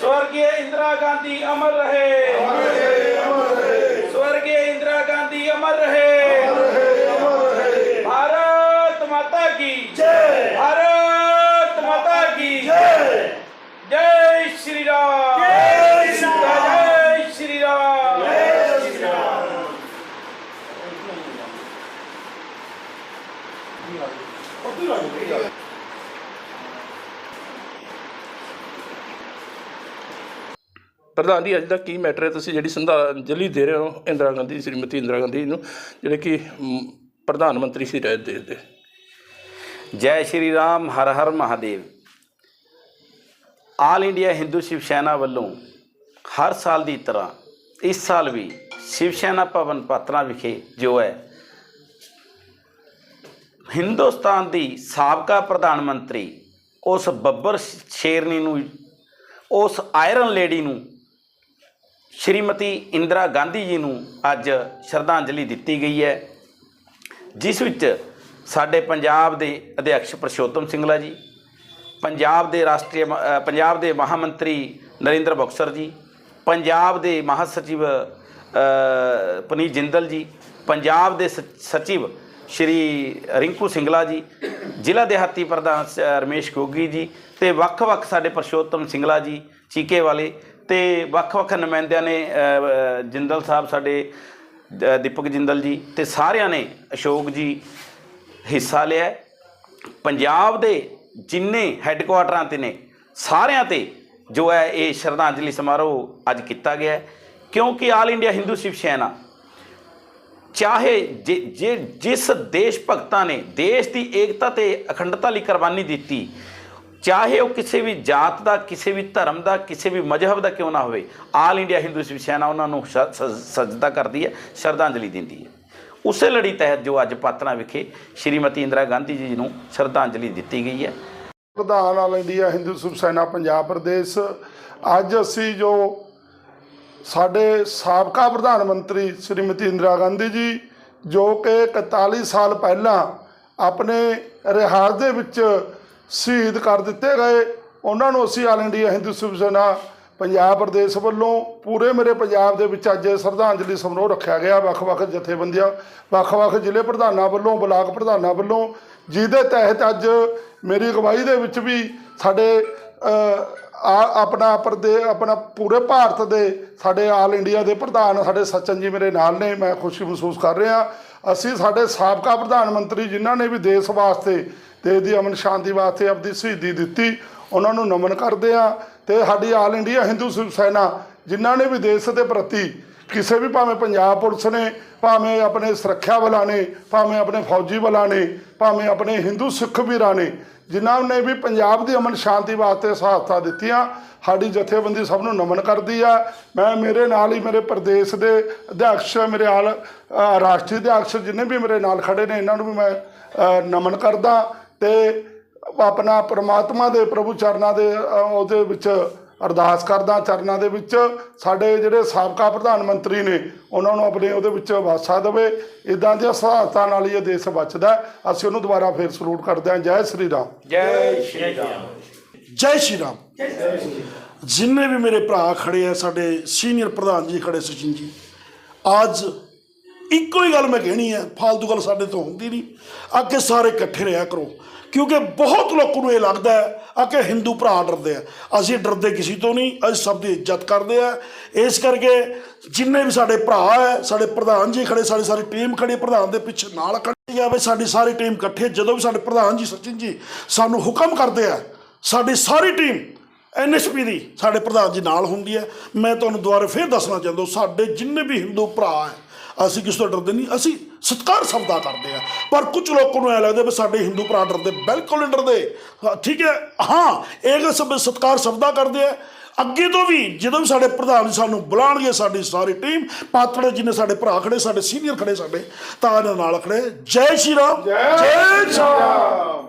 स्वर्गीय इंदिरा गांधी अमर रहे। स्वर्गीय इंदिरा गांधी अमर रहे। भारत माता की। जय भारत माता की। जय जय श्री राम जय श्री राम ਪ੍ਰਧਾਨ ਜੀ, ਅੱਜ ਦਾ ਕੀ ਮੈਟਰ ਹੈ? ਤੁਸੀਂ ਜਿਹੜੀ ਸ਼ਰਧਾਂਜਲੀ ਦੇ ਰਹੇ ਹੋ, ਇੰਦਰਾ ਗਾਂਧੀ, ਸ਼੍ਰੀਮਤੀ ਇੰਦਰਾ ਗਾਂਧੀ ਨੂੰ, ਜਿਹੜੇ ਕਿ ਪ੍ਰਧਾਨ ਮੰਤਰੀ ਸੀ ਰਹੇ ਦੇਸ਼ ਦੇ। ਜੈ ਸ਼੍ਰੀ ਰਾਮ, ਹਰ ਹਰ ਮਹਾਦੇਵ। ਆਲ ਇੰਡੀਆ ਹਿੰਦੂ ਸ਼ਿਵ ਸੈਨਾ ਵੱਲੋਂ ਹਰ ਸਾਲ ਦੀ ਤਰ੍ਹਾਂ, ਇਸ ਸਾਲ ਵੀ ਸ਼ਿਵ ਸੈਨਾ ਭਵਨ ਪਾਤਰਾ ਵਿਖੇ ਜੋ ਹੈ, ਹਿੰਦੁਸਤਾਨ ਦੀ ਸਾਬਕਾ ਪ੍ਰਧਾਨ ਮੰਤਰੀ, ਉਸ ਬੱਬਰ ਸ਼ੇਰਨੀ ਨੂੰ, ਉਸ ਆਇਰਨ ਲੇਡੀ ਨੂੰ ਸ਼੍ਰੀਮਤੀ ਇੰਦਰਾ ਗਾਂਧੀ ਜੀ ਨੂੰ ਅੱਜ ਸ਼ਰਧਾਂਜਲੀ ਦਿੱਤੀ ਗਈ ਹੈ ਜਿਸ ਵਿੱਚ ਸਾਡੇ ਪੰਜਾਬ ਦੇ ਅਧਿਕਸ਼ ਪ੍ਰਸ਼ੋਤਮ ਸਿੰਗਲਾ ਜੀ ਪੰਜਾਬ ਦੇ ਰਾਸ਼ਟਰੀ ਪੰਜਾਬ ਦੇ ਮਹਾਮੰਤਰੀ ਨਰਿੰਦਰ ਬਕਸਰ ਜੀ ਪੰਜਾਬ ਦੇ ਮਹਾਸਚਿਵ ਅ, ਜਿੰਦਲ ਜੀ ਪੰਜਾਬ ਦੇ ਸਚਿਵ ਸ਼੍ਰੀ ਰਿੰਕੂ ਸਿੰਗਲਾ ਜੀ ਜ਼ਿਲ੍ਹਾ ਦਿਹਾਤੀ ਪ੍ਰਧਾਨ ਸ- ਰਮੇਸ਼ ਗੋਗੀ ਜੀ ਤੇ ਵੱਖ-ਵੱਖ ਸਾਡੇ ਪ੍ਰਸ਼ੋਤਮ ਸਿੰਗਲਾ ਜੀ ਚੀਕੇ ਵਾਲੇ ਤੇ ਵੱਖ-ਵੱਖ ਨੁਮਾਇੰਦਿਆਂ ਨੇ ਜਿੰਦਲ ਸਾਹਿਬ ਸਾਡੇ ਦੀਪਕ ਜਿੰਦਲ ਜੀ ਤੇ ਸਾਰਿਆਂ ਨੇ ਅਸ਼ੋਕ ਜੀ ਹਿੱਸਾ ਲਿਆ ਪੰਜਾਬ ਦੇ ਜਿੰਨੇ ਹੈੱਡਕੁਆਟਰਾਂ ਤੇ ਨੇ, ਸਾਰਿਆਂ ਤੇ ਜੋ ਹੈ ਇਹ ਸ਼ਰਧਾਂਜਲੀ ਸਮਾਰੋਹ ਅੱਜ ਕੀਤਾ ਗਿਆ ਕਿਉਂਕਿ ਆਲ ਇੰਡੀਆ ਹਿੰਦੂ ਸ਼ਿਵ ਸੈਨਾ ਚਾਹੇ ਜੇ, ਜੇ- ਜਿਸ ਦੇਸ਼ ਭਗਤਾਂ ਨੇ ਦੇਸ਼ ਦੀ ਏਕਤਾ ਤੇ ਅਖੰਡਤਾ ਲਈ ਕੁਰਬਾਨੀ ਦਿੱਤੀ ਚਾਹੇ ਉਹ ਕਿਸੇ ਵੀ ਜਾਤ ਦਾ, ਕਿਸੇ ਵੀ ਧਰਮ ਦਾ, ਕਿਸੇ ਵੀ ਮਜ਼ਹਬ ਦਾ ਕਿਉਂ ਨਾ ਹੋਵੇ, ਆਲ ਇੰਡੀਆ ਹਿੰਦੂ ਸ਼ਿਵ ਸੈਨਾ ਉਹਨਾਂ ਨੂੰ ਸ਼- ਸ- ਸਜਦਾ ਕਰਦੀ ਹੈ, ਸ਼ਰਧਾਂਜਲੀ ਦਿੰਦੀ ਹੈ। ਉਸੇ ਲੜੀ ਤਹਿਤ ਜੋ ਅੱਜ ਪਾਤਨਾ ਵਿਖੇ ਸ਼੍ਰੀਮਤੀ ਇੰਦਰਾ ਗਾਂਧੀ ਜੀ ਨੂੰ ਸ਼ਰਧਾਂਜਲੀ ਦਿੱਤੀ ਗਈ ਹੈ। ਪ੍ਰਧਾਨ ਆਲ ਇੰਡੀਆ ਹਿੰਦੂ ਸ਼ਿਵ ਸੈਨਾ ਪੰਜਾਬ ਪ੍ਰਦੇਸ਼, ਅੱਜ ਅਸੀਂ ਜੋ ਸਾਡੇ ਸਾਬਕਾ ਪ੍ਰਧਾਨ ਮੰਤਰੀ ਸ਼੍ਰੀਮਤੀ ਇੰਦਰਾ ਗਾਂਧੀ ਜੀ, ਜੋ ਕਿ 41 ਸਾਲ ਪਹਿਲਾਂ ਆਪਣੇ ਰਿਹਾਜ਼ ਦੇ ਵਿੱਚ ਸ਼ਹੀਦ ਕਰ ਦਿੱਤੇ ਗਏ। ਉਹਨਾਂ ਨੂੰ ਅਸੀਂ ਆਲ ਇੰਡੀਆ ਹਿੰਦੂ ਸ਼ਿਵ ਸੈਨਾ ਪੰਜਾਬ ਪ੍ਰਦੇਸ਼ ਵੱਲੋਂ ਪੂਰੇ ਮੇਰੇ ਪੰਜਾਬ ਦੇ ਵਿੱਚ ਅੱਜ ਸ਼ਰਧਾਂਜਲੀ ਸਮਾਰੋਹ ਰੱਖਿਆ ਗਿਆ। ਵੱਖ-ਵੱਖ ਜਥੇਬੰਦੀਆਂ, ਵੱਖ-ਵੱਖ ਜ਼ਿਲ੍ਹੇ ਪ੍ਰਧਾਨਾਂ ਵੱਲੋਂ, ਬਲਾਕ ਪ੍ਰਧਾਨਾਂ ਵੱਲੋਂ, ਜਿਹਦੇ ਤਹਿਤ ਅੱਜ ਮੇਰੀ ਅਗਵਾਈ ਦੇ ਵਿੱਚ ਵੀ ਸਾਡੇ ਆ, ਆਪਣਾ ਪ੍ਰਦੇ, ਆਪਣਾ ਪੂਰੇ ਭਾਰਤ ਦੇ ਸਾਡੇ ਆਲ ਇੰਡੀਆ ਦੇ ਪ੍ਰਧਾਨ ਸਾਡੇ ਸਚਨ ਜੀ ਮੇਰੇ ਨਾਲ ਨੇ। ਮੈਂ ਖੁਸ਼ੀ ਮਹਿਸੂਸ ਕਰ ਰਿਹਾ। ਅਸੀਂ ਸਾਡੇ ਸਾਬਕਾ ਪ੍ਰਧਾਨ ਮੰਤਰੀ ਜਿਨ੍ਹਾਂ ਨੇ ਵੀ ਦੇਸ਼ ਵਾਸਤੇ ਦੇਸ਼ ਦੀ ਅਮਨ ਸ਼ਾਂਤੀ ਵਾਸਤੇ ਆਪਣੀ ਸ਼ਹੀਦੀ ਦਿੱਤੀ, ਉਹਨਾਂ ਨੂੰ ਨਮਨ ਕਰਦੇ ਆ ਤੇ ਸਾਡੀ ਆਲ ਇੰਡੀਆ ਹਿੰਦੂ ਸ਼ਿਵ ਸੈਨਾ ਜਿਨ੍ਹਾਂ ਨੇ ਵੀ ਦੇਸ਼ ਦੇ ਪ੍ਰਤੀ ਕਿਸੇ ਵੀ ਭਾਵੇਂ ਪੰਜਾਬ ਪੁਲਿਸ ਨੇ, ਭਾਵੇਂ ਆਪਣੇ ਸੁਰੱਖਿਆ ਬਲਾਂ ਨੇ, ਭਾਵੇਂ ਆਪਣੇ ਫੌਜੀ ਬਲਾਂ ਨੇ, ਭਾਵੇਂ ਆਪਣੇ ਹਿੰਦੂ ਸਿੱਖ ਵੀਰਾਂ ਨੇ ਜਿਨ੍ਹਾਂ ਨੇ ਵੀ ਪੰਜਾਬ ਦੀ ਅਮਨ ਸ਼ਾਂਤੀ ਵਾਸਤੇ ਸਹਾਇਤਾ ਦਿੱਤੀਆਂ, ਸਾਡੀ ਜਥੇਬੰਦੀ ਸਭ ਨੂੰ ਨਮਨ ਕਰਦੀ ਆ। ਮੈਂ ਮੇਰੇ ਨਾਲ ਹੀ ਮੇਰੇ ਪ੍ਰਦੇਸ਼ ਦੇ ਅਧਿਕਸ਼ ਮੇਰੇ ਆਲ ਰਾਸ਼ਟਰੀ ਅਧਿਕਸ਼ ਜਿੰਨੇ ਵੀ ਮੇਰੇ ਨਾਲ ਖੜੇ ਨੇ, ਇਹਨਾਂ ਨੂੰ ਵੀ ਮੈਂ ਨਮਨ ਕਰਦਾ ਤੇ ਆਪਣਾ ਪ੍ਰਮਾਤਮਾ ਦੇ ਪ੍ਰਭੂ ਚਰਨਾਂ ਦੇ ਉਹਦੇ ਵਿੱਚ ਅਰਦਾਸ ਕਰਦਾ ਚਰਨਾਂ ਦੇ ਵਿੱਚ ਸਾਡੇ ਜਿਹੜੇ ਸਾਬਕਾ ਪ੍ਰਧਾਨ ਮੰਤਰੀ ਨੇ ਉਹਨਾਂ ਨੂੰ ਆਪਣੇ ਉਹਦੇ ਵਿੱਚ ਵਾਸਾ ਦੇਵੇ। ਇਦਾਂ ਦੀਆਂ ਸਹਾਇਤਾ ਨਾਲ ਹੀ ਇਹ ਦੇਸ਼ ਬਚਦਾ। ਅਸੀਂ ਉਹਨੂੰ ਦੁਬਾਰਾ ਫੇਰ ਸਲੂਟ ਕਰਦੇ ਹਾਂ। ਜੈ ਸ੍ਰੀ ਰਾਮ। ਜੈ ਸ਼੍ਰੀ ਰਾਮ। ਜੈ ਸ਼੍ਰੀ ਰਾਮ। ਜਿੰਨੇ ਵੀ ਮੇਰੇ ਭਰਾ ਖੜੇ ਆ ਸਾਡੇ ਸੀਨੀਅਰ ਪ੍ਰਧਾਨ ਜੀ ਖੜੇ ਸਚਿਨ ਜੀ ਅੱਜ ਇੱਕੋ ਹੀ ਗੱਲ ਮੈਂ ਕਹਿਣੀ ਹੈ ਫालतू ਗੱਲ ਸਾਡੇ ਤੋਂ ਹੁੰਦੀ ਨਹੀਂ। ਅੱਗੇ ਸਾਰੇ ਇਕੱਠੇ ਰਿਹਾ ਕਰੋ। ਕਿਉਂਕਿ ਬਹੁਤ ਲੋਕਾਂ ਨੂੰ ਇਹ ਲੱਗਦਾ ਹੈ ਕਿ ਹਿੰਦੂ ਭਰਾ ਡਰਦੇ ਆ। ਅਸੀਂ ਡਰਦੇ ਕਿਸੇ ਤੋਂ ਨਹੀਂ, ਅਸੀਂ ਸਭ ਦੀ ਇੱਜ਼ਤ ਕਰਦੇ ਆ। ਇਸ ਕਰਕੇ ਜਿੰਨੇ ਵੀ ਸਾਡੇ ਭਰਾ ਹੈ, ਸਾਡੇ ਪ੍ਰਧਾਨ ਜੀ ਖੜੇ, ਸਾਡੀ ਸਾਰੀ ਟੀਮ ਖੜੀ, ਪ੍ਰਧਾਨ ਦੇ ਪਿੱਛੇ ਨਾਲ ਖੜੀ ਆ ਵੀ ਸਾਡੀ ਸਾਰੀ ਟੀਮ ਇਕੱਠੇ ਜਦੋਂ ਵੀ ਸਾਡੇ ਪ੍ਰਧਾਨ ਜੀ, ਸਚਿਨ ਜੀ ਸਾਨੂੰ ਹੁਕਮ ਕਰਦੇ ਆ, ਸਾਡੀ ਸਾਰੀ ਟੀਮ ਐਨਐਸਪੀ ਦੀ ਸਾਡੇ ਪ੍ਰਧਾਨ ਜੀ ਨਾਲ ਹੁੰਦੀ ਹੈ। ਮੈਂ ਤੁਹਾਨੂੰ ਦੁਬਾਰਾ ਫੇਰ ਦੱਸਣਾ ਚਾਹੁੰਦਾ, ਸਾਡੇ ਜਿੰਨੇ ਵੀ ਹਿੰਦੂ ਭਰਾ ਹੈ ਅਸੀਂ ਕਿਸ ਤੋਂ ਡਰਦੇ ਨਹੀਂ, ਅਸੀਂ ਸਤਿਕਾਰ ਸਬਦਾ ਕਰਦੇ ਆ ਪਰ ਕੁਝ ਲੋਕਾਂ ਨੂੰ ਐ ਲੱਗਦਾ ਵੀ ਸਾਡੇ ਹਿੰਦੂ ਭਰਾ ਡਰਦੇ, ਬਿਲਕੁਲ ਨਹੀਂ ਡਰਦੇ। ਠੀਕ ਹੈ? ਹਾਂ, ਇਹ ਗੱਲ ਸਭ ਸਤਿਕਾਰ ਸਬਦਾ ਕਰਦੇ ਆ। ਅੱਗੇ ਤੋਂ ਵੀ ਜਦੋਂ ਵੀ ਸਾਡੇ ਪ੍ਰਧਾਨ ਜੀ ਸਾਨੂੰ ਬੁਲਾਣਗੇ ਸਾਡੀ ਸਾਰੀ ਟੀਮ, ਪਾਤੜੇ ਜਿੰਨੇ ਸਾਡੇ ਭਰਾ ਖੜੇ, ਸਾਡੇ ਸੀਨੀਅਰ ਖੜੇ ਸਾਡੇ, ਤਾਂ ਇਹਨਾਂ ਨਾਲ ਖੜੇ। ਜੈ ਸ਼੍ਰੀ ਰਾਮ। ਜੈ ਸ਼੍ਰੀ ਰਾਮ।